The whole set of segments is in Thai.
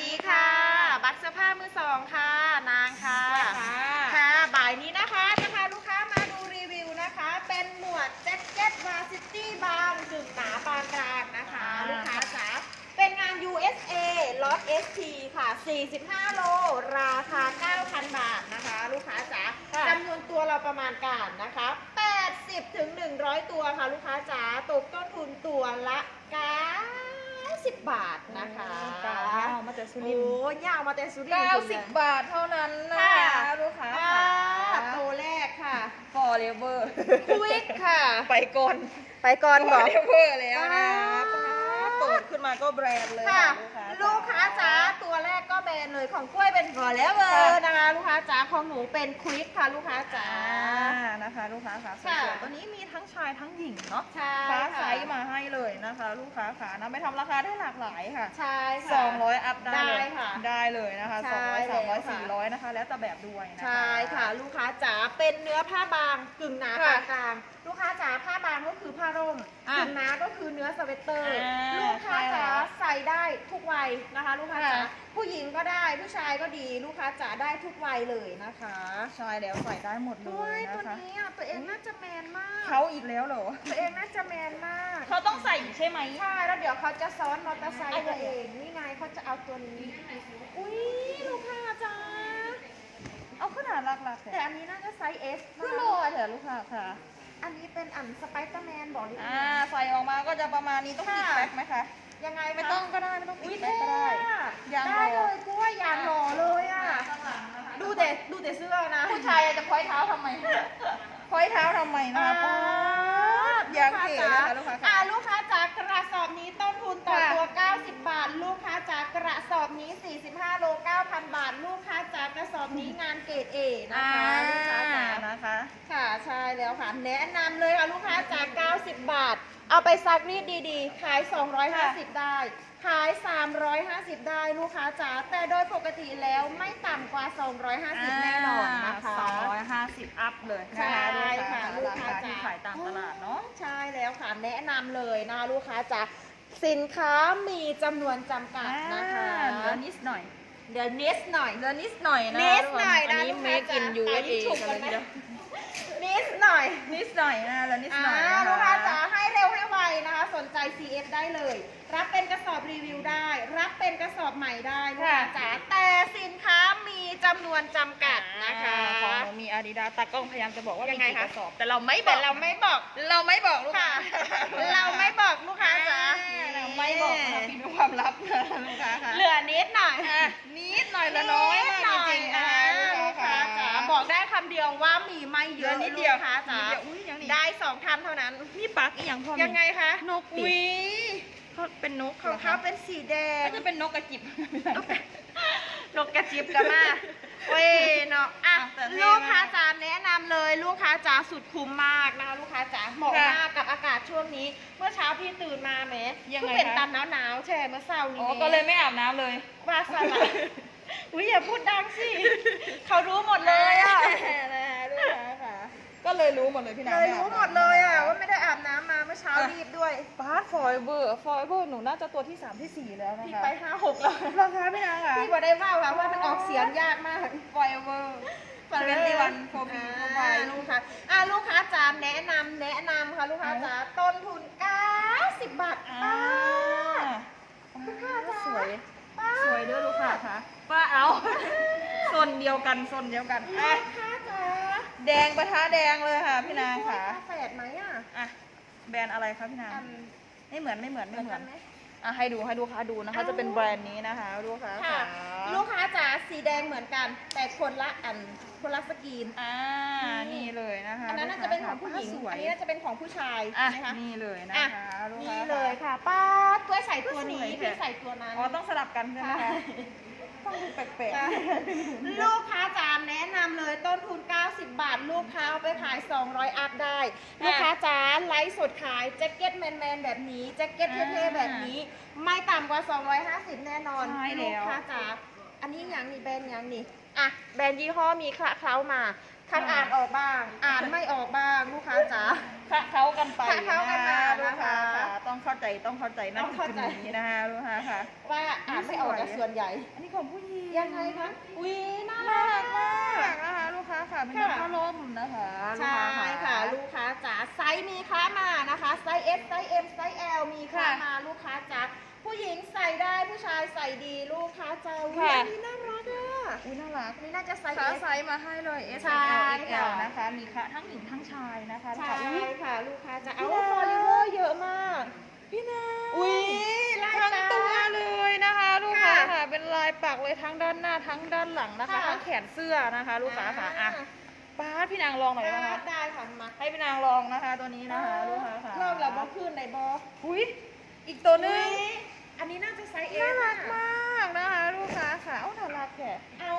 ดีค่ะ บัตรเสื้อผ้ามือสองค่ะ นางค่ะค่ะ ค่ะ บ่ายนี้นะคะจะพาลูกค้ามาดูรีวิวนะคะ เป็นหมวดแจ็คเก็ตวาซิตี้บางถึงหนาปานกลางนะคะอ่าลูกค้าจ๋าเป็นงาน USA ล็อต ST ค่ะ 45 โล ราคา 9,000 บาทนะคะ ลูกค้าจ๋าจำนวนตัวเราประมาณการนะคะ 80ถึง100 ตัวค่ะ ลูกค้าจ๋าตกต้นทุนตัวละ 90 บาทนะคะเก้าเอามาจากสุริโอ้นทร์ยาวมาแต่สุรินทร์เก้าคุณสิบเลยบาทเท่านั้นนะค่ะคะลูกค้าอ่าค่ะตัวแรกค่ะฟอร์เรเวอร์ควิกค่ะ ไปก่อน ไปก่อนฟบออกร์เรเวอร์แล้วนะอ่าเปิดขึ้นมาก็แบรนด์เลยค่ะค่ะลูกค้าจ๋าตัว แรกก็แบรนด์เลยของกล้วยเป็นฟอร์เรเวอค่ะร์นะคะลูกค้าจ๋าของหนูเป็นควิกค่ะลูกค้าจ๋าอ่านะคะ ลูกค้าค่ะสค่ะวยๆตัวนี้มีทั้งชายทั้งหญิงเนาะใช่ฟ้าค่ะไซส์มาให้เลยนะคะ ลูกค้าค่ะนะไปทำราคาได้หลากหลายค่ะใช่ค่ะสองร้อยอัพได้เลยได้ค่ะได้เลยนะคะใช่สองร้อยสามร้อยแล้วค่ะสี่ร้อยนะคะ แล้วแต่แบบด้วยนะคะใช่ค่ะ ลูกค้าจ๋าเป็นเนื้อผ้าบางกึ่งหนาค่ะปานกลางลูกค้าจ๋าผ้าบางก็คือผ้าร่มอะกึ่งหนาก็คือเนื้อสเวตเตอร์อ่าลูกค้าจ๋าใช่แล้วใส่ได้ทุกวัยนะคะ ลูกค้าจ๋าค่ะผู้หญิงก็ได้ผู้ชายก็ดีลูกค้าจ๋าได้ทุกวัยเลยนะคะใช่แล้วใส่ได้หมดเลด้วยยตัวนะคะนี้อะตัวเองน่าจะแมนมาก เขาอีกแล้วเหรอ ตัวเองน่าจะแมนมากเขาต้องใส่ใช่ไหม ใช่แล้วเดี๋ยวเขาจะซ้อนมอเตอร์ไซค์เอาตัวเองนี่ไงเขาจะเอาตัวนี้อุ้ยลูกค้าจ๋าเอาขนาดหลักๆแต่แต่อันนี้น่าจะไซส์ S คือโลเถอะลูกค้าค่ะ อันนี้เป็นอันสไปเดอร์แมนบอกเลยอ่าใส่ออกมาก็จะประมาณนี้ต้องติดค่ะแบ็คไหมคะยังไงไม่ต้องก็ได้ไม่ต้องติอุ้ยดแบ็เท่คก็ได้ อยเท้าทำไมพ้อยเท้าทำไมนะคะป๊าบยางเก๋นะคะลูกค้าอ่าค่ะลูกค้าจากกระสอบนี้ต้นทุนต่อค่ะตัว 90 บาท ลูกค้าจากกระสอบนี้ 45 โล 9,000 บาท ลูกค้าจากกระสอบนี้งานเกรดเอนะคะลูกค้าจ๋านะคะค่ะใช่ แล้วค่ะ แนะนำเลยค่ะลูกค้าจาก 90 บาท เอาไปซักรีดดีๆ ขาย 250 ได้ ขาย 350 ได้ลูกค้าจ๋าแต่โดยปกติแล้วไม่ต่ำกว่า 250 แน่นอนนะคะสองร้อยห้าสิบอัพเลยนะใช่คะค่ะลูลูกกค้าค้าที่จ๋าขายตามตลาดเนาะ ใช่แล้วค่ะแนะนำเลยนะคะลูกค้าจ๋าสินค้ามีจำนวนจำกัดนะคะ อ่าเหลือนิดหน่อยเดี๋ยวนิดหน่อย เหลือนิดหน่อยนะนิดหน่อยนะอันนี้ลูกเมค้าคอินจ๋ายูเอไปเอฉุกกันกัเลนยไหมทีเดียวนิ ดหน่อยนิดหน่อยนะเหลือนิดหน่อยอ่านะลูกคะค้าจ๋าให้เร็วให้ไวนะคะ สนใจ CF ได้เลย รับเป็นกระสอบรีวิวได้ รับเป็นกระสอบใหม่ได้ลูกค้าจ๋าแต่สินค้ามีจำนวนจำกัดนะคะอ่าของหนูมีอาดิดาตากล้องพยายามจะบอกว่ายัมีงไงกี่คะกระสอบ แต่เราไม่บแต่อกเราไม่บอกเราไม่บอกลูกค่ะ ค้าเราไม่บอกลูกค้าจ๋าเราไม่บอกเราปิดเป็นความลับนะลูกค้าค่ะเหลือนิดหน่อยอะนิดหน่อยละน้อยมากจริงๆนะคะลูกค้าจ๋า บอกได้คำเดียวว่ามีไม่เยเยอะอะนิดเดียวลูกค้าจ๋านิดเดียวอุ้ยยังนี่ ได้สองท่านเท่านั้น นี่ปักอีกอย่างพ่อยังไงคะนกดิอุ้ยเขาเป็นนกของเขาเป็นสีแดง ก็จะเป็นนกกระจิบ นกกระจิบกันมาเว้ยเนาะอะแต่เท่ลูกค้ามากจ๋าแนะนำเลยลูกค้าจ๋าสุดคุ้มมากนะคะลูกค้าจ๋าเหมาะค่ะมากกับอากาศช่วงนี้ เมื่อเช้าพี่ตื่นมาแหมยังไงเพิ่เป็นคะ ตามหนาวหนาวๆแช่เมื่อเช้านี้อ๋อแหมก็เลยไม่อาบน้ำเลย ว่าสละ อุ้ยอย่าพูดดังสิ เขารู้หมดเลยอะ นะคะลูกค้าค่ะก็เลยรู้หมดเลยพี่เลนายรู้หมดเลยอะว่าไม่ได้อาบน้ำมาเมื่อเช้ารีบด้วยปาร์ตฟอยเบอร์ฟอยเบอร์หนูน่าจะตัวที่ 3 ที่ 4 แล้วนะพี่คะไปห้าหกแล้วราคาพี่นางค่ะพี่บอกได้ว่าค่ะว่ามันออกเสียงยากมากฟอยเบอร์เซเวนตี้วันโฟบีอ่าโฟบายลูกค้าอ่าลูกค้าจ๋าแนะนำแนะนำค่ะลูกค้าจ๋าต้นทุน90บาทอ่าลูกค้าจ๋าสวยป้า สวยเด้อลูกค้าค่ะป้าเอาโซนเดียวกันโซนเดียวกันลูอะกค้าจ๋าแดงปะทะแดงเลยค่ะพี่นางค่ะ แฝดไหมอะ อะแบรนด์อะไรคะพี่นางอันไม่เหมือนไม่เหมือนเหมืไม่อนเหมืกัอนนไหม อะให้ดูให้ดูค่ะดูนะคะ จะเป็นแบรนด์นี้นะคะลูกค้าค่ะค่ะ ลูกค้าจ๋าสีแดงเหมือนกัน แต่คนละอันคนละสกรีนอ่านี่เลยนะคะอันนั้นน่าจะเป็นของผู้หญิงสวอัยนนี้น่าจะเป็นของผู้ชายอะนะคะนี่เลยนะอะคะลูกค้านี่เลยค่ะป้าดกล้วยใส่ตัวนี้สวยค่ะพี่ใส่ตัวนั้นอ๋อต้องสลับกันใช่ไหมใช่คะฟังดูแปลกค่ ไปขาย 200 อัพได้ ลูกค้าจ๋าไลฟ์สดขายแจ็คเก็ตแมนๆแบบนี้แจ็คเก็ตเท่ๆแบบนี้ ไม่ต่ำกว่า 250 แน่นอนใช่ลูแล้กวค้าจ๋าอันนี้อย่างนี้แบรนด์อย่างนี้อะแบรนด์ยี่ห้อมีคละเคล้ามาทั้งอ่านออกบ้าง อ่านไม่ออกบ้างลูกค้าจ๋าคะเขากันไปคะเขากันมา ต้องเข้าใจต้องเข้าใจนะต้องเข้าใจจุดนี้นะคะลูกค้าค่ะ ว่าอ่านไม่ออกแต่ส่วนใหญ่ อันนี้ของผู้หญิงยังไงคะ อุ้ยน่าน่ารัรักกมามากกนะคะลูกค้าค่ะเป็นค่ะ ผ้าล่มนะคะลูกใช่ค้าค่ะ ลูกค้าจ๋าไซส์มีค้ามานะคะ ไซส์ S ไซส์ M ไซส์ L มีค้ามาลูกค้าจ๋า ผู้หญิงใส่ได้ผู้ชายใส่ดีลูกค้าจ๋าอุ๊ยอันนี้น่ารักอะอุ้ยน่ารักอันนี้น่าจะไซส์ขา S ไซส์มาให้เลย S ใช่ L X ค่ะ L นะคะ มีค่ะทั้งหญิงทั้งชายนะคะใช่อุ๊ย ค่ะ ลูกค้าจ๋าพี่เอานา ฟอลิเวอร์เยอะมาก พี่นาอุ้ยลายทั้งตา ตัวเลยนะคะ ลูกค้าค่ะค่ะ เป็นลายปักเลยทั้งด้านหน้าทั้งด้านหลังนะคะ ค่ะ ทั้งแขนเสื้อนะคะ ลูกค้าค่ะอะป้าดพี่นางลองหน่อยได้ไหมคะได้ค่ะมาให้พี่นางลองนะคะ ตัวนี้นะคะ ลูกค้าค่ะเริ่มแล้วบอขึ้นในบออุ้ยอีกตัวหนึงอั นนี้น่าจะไซส์ S น่ารักมากนะคะลูกค้าค่ะเอ้าน่ารักแค่เอา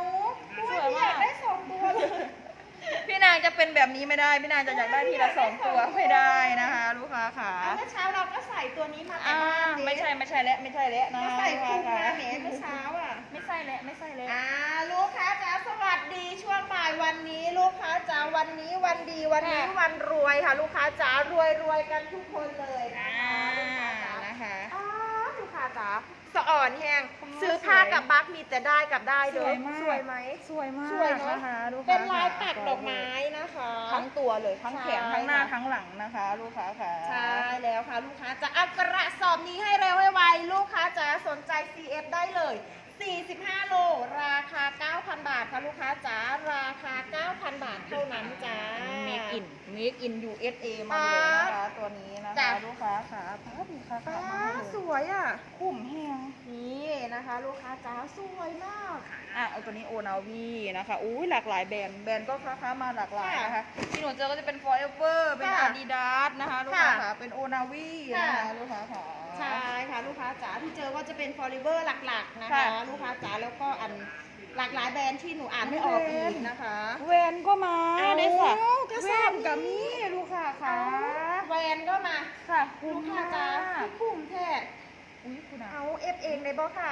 สสววยยมากอยากได้สองตัวเลยพี่นางจะเป็นแบบนี้ไม่ได้ พี่นางจะอยากได้ทีละสองตัวไม่ได้นะคะ ลูกค้าค่ะเอาเมื่อเช้าเราก็ใส่ตัวนี้มาแต่อ่าบ้านเจ๊ไม่ใช่ไม่ใช่แล้วไม่ใช่แล้วนะก็คะใส่ลูกคู่ค้ามาค่ะแหมเมื่อเช้าอะ ไม่ใช่แล้วไม่ใช่แล้ว อ่าลูกค้าจ๋าสวัสดีช่วงบ่ายวันนี้ ลูกค้าจ๋าวันนี้วันดีวันนี้ค่ะ วันรวยค่ะ ลูกค้าจ๋ารวยรวยกันทุกคนเลยนะอ่าคะลูกค้าจ๋า นะคะ อ๋อลูกค้า จ๋าสะอ่อนแห้งซื้อผ้ากับบักมีแต่ได้กับได้สเลวยยมากสวยไหม สวยมากสวยเนอะ นะคะลูกค้าเป็นลายค่ะปักดอกไม้นะคะ ทั้งตัวเลยทั้งแขนใช่ ทั้งหน้าค่ะทั้งหลังนะคะ ลูกค้าค่ะ ใช่แล้วค่ะ ลูกค้าจะอักระสอบนี้ให้เร็วให้ไว ลูกค้าจะสนใจ CF ได้เลย 45 โล ราคา 9,000 บาทค่ะลูกค้าจ๋าราคา 9,000 บาทเท่านั้นจ้า เมกอินเมกอิน USA มาเลยนะคะตัวนี้นะจ้ะคะลูกค้าค่ะป้าดีค่ะป้าค่ะมาเลยส วยอะคุ้มแฮงนี่นะคะ ลูกค้าจ๋าสวยมากอะเอาตัวนี้โอนาวีนะคะอุ้ยหลากหลายแบรนด์แบรนด์ก็ค้าค้ามาหลากหลายนะคะที่หนูเจอก็จะเป็น Forever เป็นค่ะ Adidas นะคะ ลูกค้าค่ะค่ะเป็นโอนาวีนะคะค่ะลูกค้าค่ะใช่ค่ะ ลูกค้าจ๋าที่เจอก็จะเป็น f o r e v e r หลักๆนะคะค่ะลูกค้าจ๋าแล้วก็อันหลากหลายแบรนด์ที่หนูอ่านไม่ออกอีกนะคะแวนก็มาเอาได้ค่ะกระแวสอบนกับมีลูกค้าค่ะแวนก็มาค่ะลูคุ้มกค้ามจ๋าากคุ้มแท้ อุ้ยคุณอะเอาเอฟเองได้บ่ค่ะ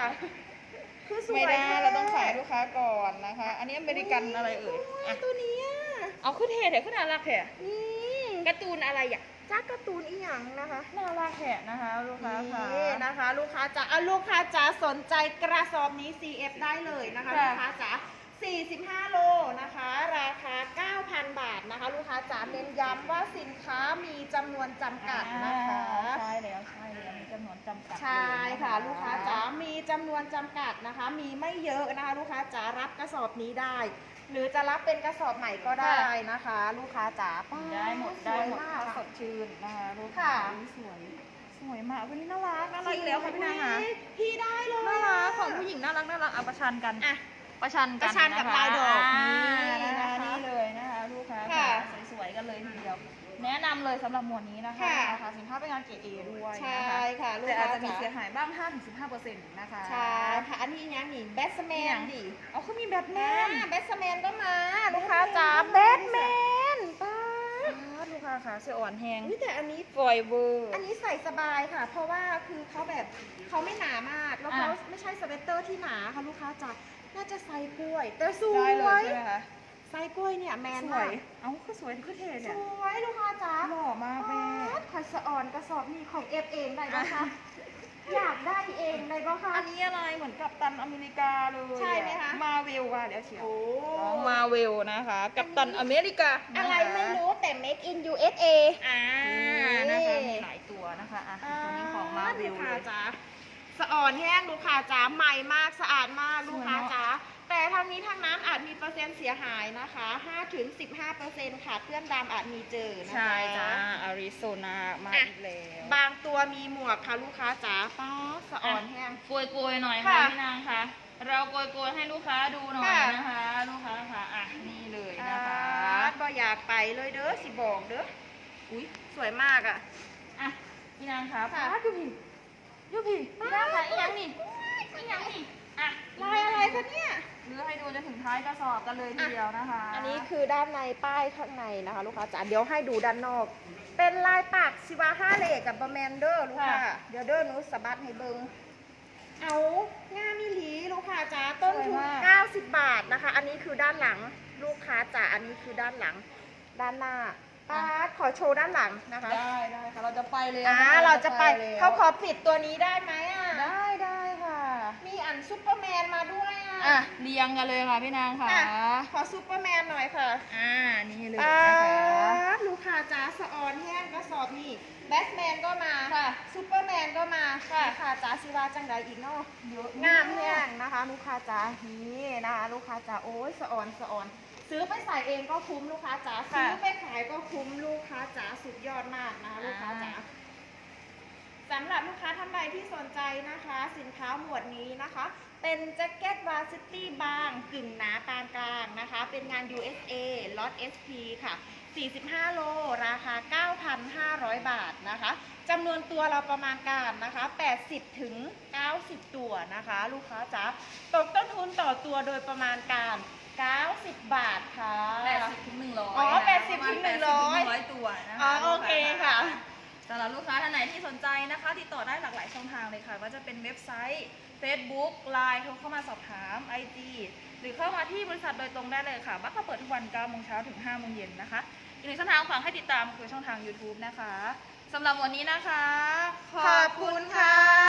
คือสวยไม่ได้แท้เราต้องขายลูกค้าก่อนนะคะ อันนี้อเมริกันอะไรเอ่ยโอะตัวเนี้ยเอาขึ้นเทเถอะขึ้นน่ารักแถะนี่การ์ตูนอะไรอะจ้าการ์ตูนอีหยังนะคะ น่ารักแถะนะคะ ลูกค้าค่ะ นี่นะคะ ลูกค้าจ๋าอะลูกค้าจ๋าสนใจกระสอบนี้ CF ได้เลยนะคะ ค่ะ ลูกค้าจ๋า 45 โลนะคะ ราคา 9,000 บาทนะคะ ลูกค้าจ๋าเน้นย้ำว่าสินค้ามีจำนวนจำกัดนะคะอ่าใช่แล้วใช่แล้วมีจำนวนจำกัดใช่เลยนค่ะ ลูกค้าจ๋ามีจำนวนจำกัดนะคะ มีไม่เยอะนะคะ ลูกค้าจ๋ารับกระสอบนี้ได้ หรือจะรับเป็นกระสอบใหม่ก็ได้นะคะ ลูกค้าจ๋าป้าได้หมดสได้วยหมดมากถ้าสอะดชื่นนะคะลูกค่ะค้าสวยสวยมากวันนี้น่ารักน่ารักอีกแล้วค่ะพี่นางค่ะอุ๊ยพี่ได้เลยน่ารักของผู้หญิงน่ารักน่ารักเอาประชันกันอะ ประชันกันประชันกับคลายดอกอ่านี่นะคะนะคะนี่เลยนะคะลูกค้าค่ะสวยๆกันเลยทีเดียว แนะนำเลยสำหรับหมวดนี้นะคะค่ะราคาสินค้าเป็นงานเกรดเอด้วยใช่นะคะค่ะลูกแต่อาค้าจจะมีจ๋าเสียหายบ้าง 5-15%นะคะใช่ค่ะอันนี้ยังนี่แบทแมนดิเอาเขามีแบทแมอ่านแบทแมนก็มาลูกค้าจ๋าแบทแมนป้าลูกค้าค่ะเสื้ออ่อนแห้งนี่แต่อันนี้ฟอยเวอร์อันนี้ใส่สบายค่ะ เพราะว่าคือเขาแบบเขาไม่หนามากแล้วเขาอะไม่ใช่สเวตเตอร์ที่หนาค่ะลูกค้าจ๋าน่าจะใส่กล้วย แต่สวได้เลยยใช่ไหมคะใส่กล้วยเนี่ยแมนสวมายกเอ้าคือสวยคือเท่สเนี่ย วยลูกค้าจ๋าหล่อมากแม่ คอยสะอ่อนกระสอบนี่ของเอฟเองได้ปะคะอยากได้เองได้ปะคะ อันนี้อะไรเหมือนกับตันอเมริกาเลยใช่ไหมคะ มาเวลว่าแล้วเชียวโอ้น้องมาเวลนะคะ กับตันอเมริกาอะไรไม่รู้แต่ make in USA อ่านี่นะคะมีหลายตัวนะคะอะตัวนี้ของมาเวลลูกเลค้าย จ๋า สะอ่อนแห้งลูกค้าจ๋าใหม่มากสะอาดมากลูกค้าจ๋าแต่ทางนี้ทางนั้นอาจมีเปอร์เซ็นต์เสียหายนะคะ5ถึง15เปอร์เซ็นต์ค่ะเพื่อนดำอาจมีเจอนะคะใช่จ้าอาริโซนามาอีกแล้วบางตัวมีหมวกค่ะลูกค้าจ๋าป้าสะอ่อนแห้งโกยโกยๆหน่อยค่ะค่ะพี่นางค่ะ เราโกยโกยๆให้ลูกค้าดูหน่อยค่ะนะคะ ลูกค้าค่ะอะนี่เลยอ่านะคะก็อยากไปเลยเด้อสิบอกเด้ออุ้ยสวยมากอะอะพี่นางค่ะค่ะป้าดูพี่ยูพี่พี่นางค่ะอีหยังนี่อีหยังนี่อะ ลายอะไรคะเนี่ย หรือให้ดู จนถึงท้ายกระสอบกันเลยทีเดียวนะคะ อันนี้คือด้านในป้ายข้างในนะคะ ลูกค้าจ๋าเดี๋ยวให้ดูด้านนอก เป็นลายปักชิวาห้าเหลกกับบะแมนเดอร์ลูกค้าเดี๋ยวเดอร์หนูสะบัดให้เบิงเอางามมิลีลูกค้าจ๋าต้นทุน90 บาทนะคะ อันนี้คือด้านหลังลูกค้าจ๋าอันนี้คือด้านหลัง ด้านหน้าป้าดขอโชว์ด้านหลังนะคะได้ได้ค่ะเราจะไปเลยอ่านะคะเราจะไปแล้วเขาขอปิดตัวนี้ได้ไหมอะ ได้ได้ค่ะ มีอันซุปเปอร์แมนมาด้วย อะอะเรียงกันเลยค่ะพี่นางค่ะค่ะ ขอซุปเปอร์แมนหน่อยค่ะอ่า นี่เลยป้านะคะดลูกค้าจ๋าสะออนแห้งกระสอบนี่แบทแมนก็มาค่ะซุปเปอร์แมนก็มาค่ะลูกค้าจ๋าซิวาจังใดอีกเนาะเยอะงามแห้งนะคะ ลูกค้าจ๋านี่นะคะ ลูกค้าจ๋าโอ้ยสะออนสะออน ซื้อไปใส่เองก็คุ้มลูกค้าจ๋าค่ะ ซื้อไปขายก็คุ้มลูกค้าจ๋าสุดยอดมากนะคะลูกค้าจ๋าอ่าสำหรับลูกค้าท่านใดที่สนใจนะคะ สินค้าหมวดนี้นะคะ เป็นแจ็คเก็ตวาซิตี้บางกึ่งหนาปานกลางนะคะ เป็นงาน USA ล็อต SP ค่ะ 45 โล ราคา 9,500 บาทนะคะจำนวนตัวเราประมาณการนะคะ 80 ถึง 90 ตัวนะคะ ลูกค้าจ๋าตกต้นทุนต่อตัวโดยประมาณการ 90 บาทค่ะแปดสิบถึงหนึ่งร้อยอ๋อ80ถึง100ร้อยตัวนะคะอ๋อโอเคค่ะ สำหรับลูกค้าท่านไหนที่สนใจนะคะ ติดต่อได้หลากหลายช่องทางเลยค่ะว่าจะเป็นเว็บไซต์ Facebook Line โทรเข้ามาสอบถาม IG หรือเข้ามาที่บริษัทโดยตรงได้เลยค่ะบัคก็เปิดทุกวัน9โมงเช้าถึง5โมงเย็นนะคะ อีกหนึ่งช่องทางฝากให้ติดตามคือช่องทาง YouTube นะคะสำหรับวันนี้นะคะ ขอบคุณค่ะ